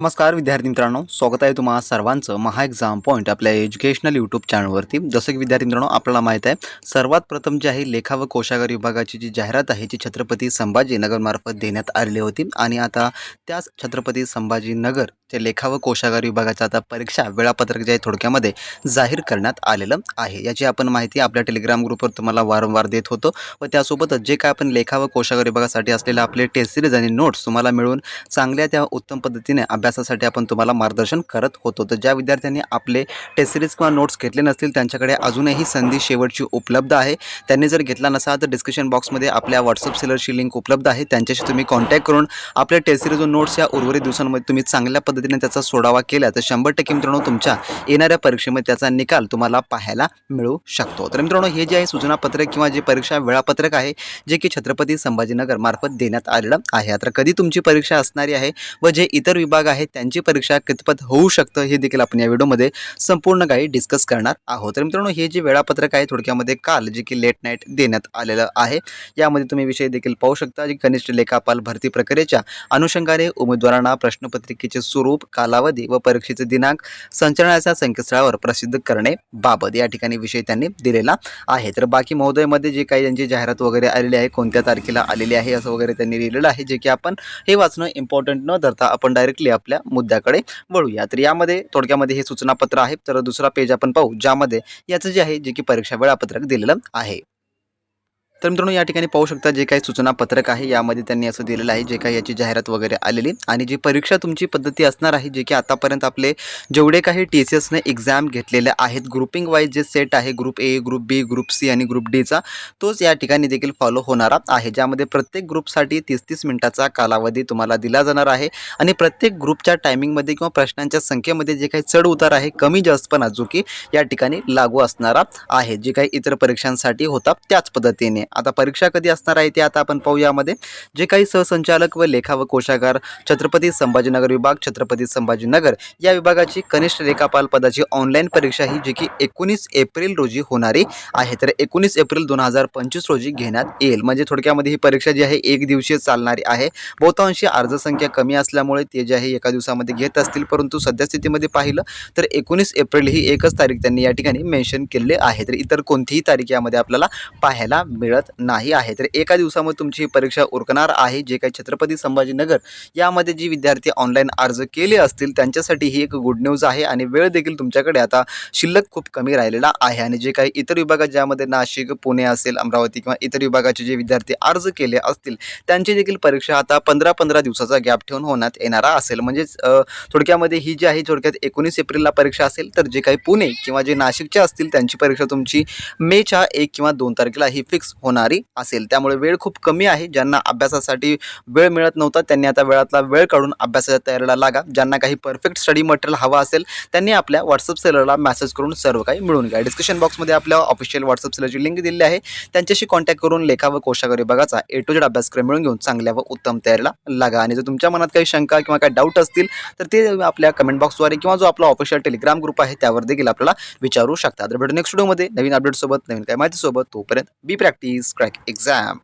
नमस्कार विद्यार्थी मित्रांनो. स्वागत आहे तुम्हाला सर्वांचं महा एक्झाम पॉईंट आपल्या एज्युकेशनल यूट्यूब चॅनलवरती जसं की विद्यार्थी मित्रांनो आपल्याला माहीत आहे सर्वात प्रथम जी आहे लेखा व कोशागार विभागाची जी जाहिरात आहे जी छत्रपती संभाजीनगरमार्फत देण्यात आलेली होती. आणि आता त्याच छत्रपती संभाजीनगर ते लेखा व कोशागार विभागाचा आता परीक्षा वेळापत्रक जे आहे थोडक्यामध्ये जाहीर करण्यात आलेलं आहे. याची आपण माहिती आपल्या टेलिग्राम ग्रुपवर तुम्हाला वारंवार देत होतो व त्यासोबतच जे काय आपण लेखा व कोशागार विभागासाठी असलेले आपले टेस्ट सिरीज आणि नोट्स तुम्हाला मिळून चांगल्या त्या उत्तम पद्धतीने अभ्यासासाठी आपण तुम्हाला मार्गदर्शन करत होतो. तर ज्या विद्यार्थ्यांनी आपले टेस्ट सिरीज किंवा नोट्स घेतले नसतील त्यांच्याकडे अजूनही संधी शेवटची उपलब्ध आहे. त्यांनी जर घेतला नसा तर डिस्क्रिप्शन बॉक्समध्ये आपल्या व्हॉट्सअप सेलरची लिंक उपलब्ध आहे. त्यांच्याशी तुम्ही कॉन्टॅक्ट करून आपल्या टेस्ट सिरीज व नोट्स या उर्वरित दिवसांमध्ये तुम्ही चांगल्या पद्धतीने पद्धतीने त्याचा सोडावा केला तर शंभर टक्के मित्रांनो तुमच्या येणाऱ्या परीक्षेमध्ये त्याचा निकाल तुम्हाला पाहायला मिळू शकतो. तर मित्रांनो हे जे आहे सूचनापत्रक किंवा जे परीक्षा वेळापत्रक आहे जे की छत्रपती संभाजीनगर मार्फत देण्यात आलेलं आहे. तर कधी तुमची परीक्षा असणारी आहे व जे इतर विभाग आहेत त्यांची परीक्षा कितपत होऊ शकतं हे देखील आपण या व्हिडिओमध्ये संपूर्ण काही डिस्कस करणार आहोत. तर मित्रांनो हे जे वेळापत्रक आहे थोडक्यामध्ये काल जे की लेट नाईट देण्यात आलेलं आहे. यामध्ये तुम्ही विषय देखील पाहू शकता. जे कनिष्ठ लेखापाल भरती प्रक्रियेच्या अनुषंगाने उमेदवारांना प्रश्नपत्रिकेचे स्वरूप कालावधी व परीक्षेचे दिनांक संचालनाच्या संकेतस्थळावर प्रसिद्ध करणे बाबत या ठिकाणी विषय त्यांनी दिलेला आहे. तर बाकी महोदयमध्ये जे काही त्यांची जाहिरात वगैरे आलेली आहे कोणत्या तारखेला आलेली आहे असं वगैरे त्यांनी लिहिलेलं आहे जे की आपण हे वाचणं इम्पॉर्टंट न धरता आपण डायरेक्टली आपल्या मुद्द्याकडे वळूया. तर यामध्ये थोडक्यामध्ये हे सूचनापत्र आहे. तर दुसरा पेज आपण पाहू ज्यामध्ये याचं जे आहे जे की परीक्षा वेळापत्रक दिलेलं आहे. तर मित्रांनो या ठिकाणी पाहू शकता जे काही सूचना पत्रक आहे यामध्ये त्यांनी असं दिलेलं आहे जे काही याची जाहिरात वगैरे आलेली. आणि जी परीक्षा तुमची पद्धती असणार आहे जे की आतापर्यंत आपले जेवढे काही टी सी एसने एक्झाम घेतलेले आहेत ग्रुपिंग वाईज जे सेट आहे group A group B group C आणि ग्रुप डीचा तोच या ठिकाणी देखील फॉलो होणारा आहे. ज्यामध्ये प्रत्येक ग्रुपसाठी तीस तीस मिनिटाचा कालावधी तुम्हाला दिला जाणार आहे. आणि प्रत्येक ग्रुपच्या टायमिंगमध्ये किंवा प्रश्नांच्या संख्येमध्ये जे काही चढ उतार आहे कमी जास्तपणा जो की या ठिकाणी लागू असणारा आहे. जे काही इतर परीक्षांसाठी होता त्याच पद्धतीने. आता परीक्षा कधी असणार आहे ते आता आपण पाहू यामध्ये. जे काही सहसंचालक व लेखा व कोशागार छत्रपती संभाजीनगर विभाग छत्रपती संभाजीनगर या विभागाची कनिष्ठ लेखापाल पदाची ऑनलाईन परीक्षा ही जी की एकोणीस एप्रिल रोजी होणारी आहे. तर एकोणीस एप्रिल दोन हजार पंचवीस रोजी घेण्यात येईल. म्हणजे थोडक्यामध्ये ही परीक्षा जी आहे एक दिवशीय चालणारी आहे. बहुतांशी अर्जसंख्या कमी असल्यामुळे ते जे आहे एका दिवसामध्ये घेत असतील. परंतु सद्यस्थितीमध्ये पाहिलं तर एकोणीस एप्रिल ही एकच तारीख त्यांनी या ठिकाणी मेन्शन केलेली आहे. तर इतर कोणतीही तारीख यामध्ये आपल्याला पाहायला मिळत नाही आहे. तर एका दिवसामध्ये तुमची ही परीक्षा उरकणार आहे. जे काही छत्रपती संभाजीनगर यामध्ये जी विद्यार्थी ऑनलाईन अर्ज केले असतील त्यांच्यासाठी ही एक गुड न्यूज आहे आणि वेळ देखील तुमच्याकडे आता शिल्लक खूप कमी राहिलेला आहे. आणि जे काही इतर विभागात ज्यामध्ये नाशिक पुणे असेल अमरावती किंवा इतर विभागाचे जे विद्यार्थी अर्ज केले असतील त्यांची देखील परीक्षा आता पंधरा पंधरा दिवसाचा गॅप ठेवून होण्यात येणारा असेल. म्हणजेच थोडक्यामध्ये ही जी आहे थोडक्यात एकोणीस एप्रिलला परीक्षा असेल तर जे काही पुणे किंवा जे नाशिकच्या असतील त्यांची परीक्षा तुमची मेच्या एक किंवा दोन तारखेला ही फिक्स होणारी असेल. त्यामुळे वेळ खूप कमी आहे. ज्यांना अभ्यासासाठी वेळ मिळत नव्हता त्यांनी आता वेळातला वेळ काढून अभ्यासाच्या तयारीला लागा. ज्यांना काही परफेक्ट स्टडी मटेरियल हवा असेल त्यांनी आपल्या व्हॉट्सअप सेलरला मेसेज करून सर्व काही मिळून घ्या. डिस्क्रिप्शन बॉक्समध्ये आपल्या ऑफिशियल व्हॉट्सअप सेलरची लिंक दिलेली आहे. त्यांच्याशी कॉन्टॅक्ट करून लेखा व कोशागरी विभागाचा ए टू जेड अभ्यासक्रम मिळून घेऊन चांगल्या व उत्तम तयारीला लागा. आणि जर तुमच्या मनात काही शंका किंवा काही डाऊट असतील तर ते आपल्या कमेंट बॉक्सद्वारे किंवा जो आपला ऑफिशियल टेलिग्राम ग्रुप आहे त्यावर देखील आपल्याला विचारू शकता. तर भेटू नेक्स्ट व्हिडिओमध्ये नवीन अपडेटसोबत नवीन काही माहितीसोबत. तोपर्यंत बी प्रॅक्टिस क्रॅक एक्झाम